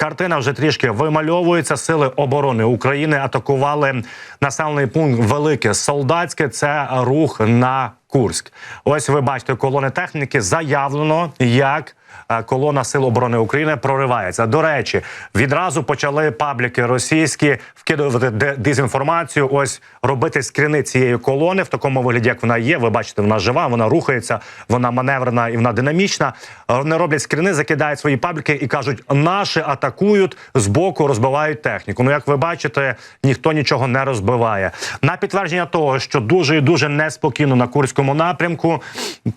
Картина вже трішки вимальовується. Сили оборони України атакували населений пункт Велике Солдатське. Це рух на Курськ. Ось ви бачите колони техніки. Заявлено, як колона Сил оборони України проривається. До речі, відразу почали пабліки російські вкидувати дезінформацію. Ось робити скріни цієї колони в такому вигляді, як вона є. Ви бачите, вона жива, вона рухається, вона маневрена і вона динамічна. Е, Вони роблять скріни, закидають свої пабліки і кажуть, наші атакують з боку, розбивають техніку. Ну, як ви бачите, ніхто нічого не розбиває. На підтвердження того, що дуже і дуже неспокійно на Курському напрямку,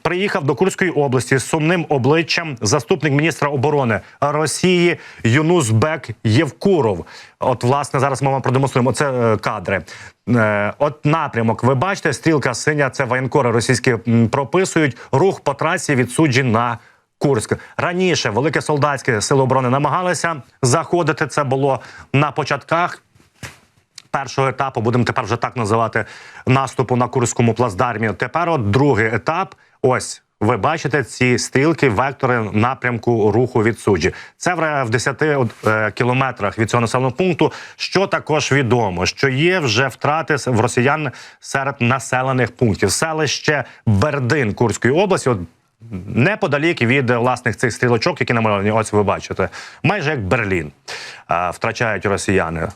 приїхав до Курської області з сумним обличчям заступник міністра оборони Росії Юнусбек Євкуров. От, власне, зараз ми вам продемонструємо це е, кадри. Е, От напрямок, ви бачите, стрілка синя, це воєнкори російські прописують рух по трасі від на Курськ. Раніше велике солдатське сили оборони намагалися заходити. Це було на початках першого етапу, будемо тепер вже так називати наступу на Курському плацдармі. Тепер от другий етап. Ось. Ви бачите ці стрілки, вектори напрямку руху від суджі. Це в в 10 е, кілометрах від цього населеного пункту. Що також відомо, що є вже втрати в росіян серед населених пунктів. Селище Бердин Курської області. От неподалік від е, власних цих стрілочок, які намальовані, ось ви бачите, майже як Берлін. Е, Втрачають росіяни.